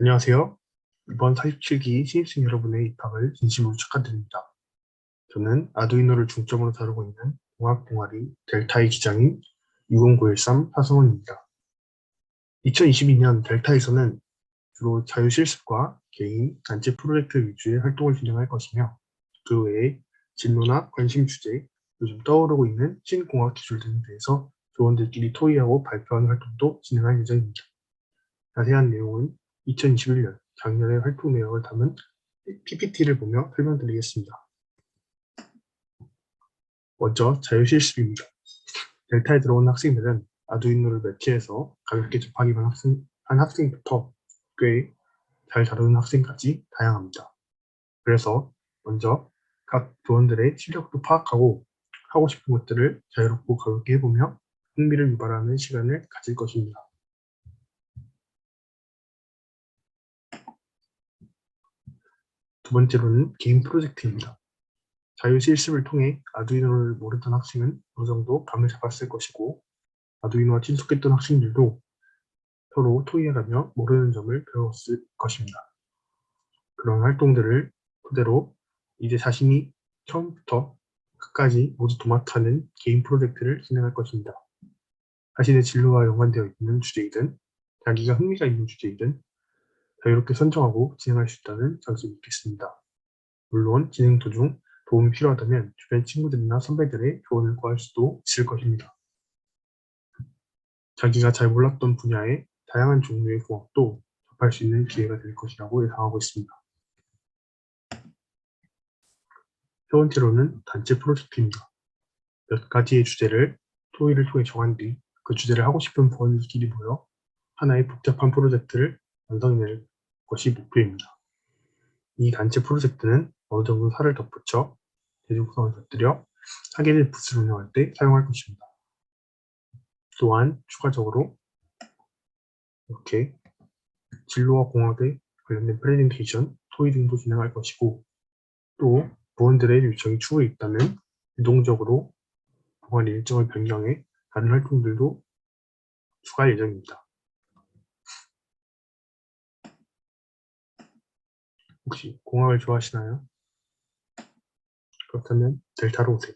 안녕하세요. 이번 47기 신입생 여러분의 입학을 진심으로 축하드립니다. 저는 아두이노를 중점으로 다루고 있는 공학 동아리 델타의 기장인 60913 하성원입니다. 2022년 델타에서는 주로 자유실습과 개인, 단체 프로젝트 위주의 활동을 진행할 것이며 그 외에 진로나 관심 주제, 요즘 떠오르고 있는 신공학 기술 등에 대해서 조원들끼리 토의하고 발표하는 활동도 진행할 예정입니다. 자세한 내용은 2021년 작년의 활동 내역을 담은 PPT를 보며 설명드리겠습니다. 먼저 자유실습입니다. 델타에 들어온 학생들은 아두이노를 매치해서 가볍게 접하기만 학생, 한 학생부터 꽤 잘 다루는 학생까지 다양합니다. 그래서 먼저 각 조원들의 실력도 파악하고 하고 싶은 것들을 자유롭고 가볍게 해보며 흥미를 유발하는 시간을 가질 것입니다. 두 번째로는 개인 프로젝트입니다. 자유 실습을 통해 아두이노를 모르던 학생은 어느 정도 감을 잡았을 것이고 아두이노와 친숙했던 학생들도 서로 토의해가며 모르는 점을 배웠을 것입니다. 그런 활동들을 토대로 이제 자신이 처음부터 끝까지 모두 도맡아는 개인 프로젝트를 진행할 것입니다. 자신의 진로와 연관되어 있는 주제이든 자기가 흥미가 있는 주제이든 자유롭게 선정하고 진행할 수 있다는 장점이 있겠습니다. 물론 진행 도중 도움이 필요하다면 주변 친구들이나 선배들의 조언을 구할 수도 있을 것입니다. 자기가 잘 몰랐던 분야의 다양한 종류의 공학도 접할 수 있는 기회가 될 것이라고 예상하고 있습니다. 세 번째로는 단체 프로젝트입니다. 몇 가지의 주제를 토의를 통해 정한 뒤 그 주제를 하고 싶은 부원들끼리 모여 하나의 복잡한 프로젝트를 완성해낼 것이 목표입니다. 이 단체 프로젝트는 어느 정도 살을 덧붙여 대중성을 곁들여 될 부스를 운영할 때 사용할 것입니다. 또한 추가적으로 이렇게 진로와 공학에 관련된 프레젠테이션, 토의 등도 진행할 것이고 또 부원들의 요청이 추후에 있다면 유동적으로 동아리 일정을 변경해 다른 활동들도 추가할 예정입니다. 혹시 공학을 좋아하시나요? 그렇다면 델타로 오세요.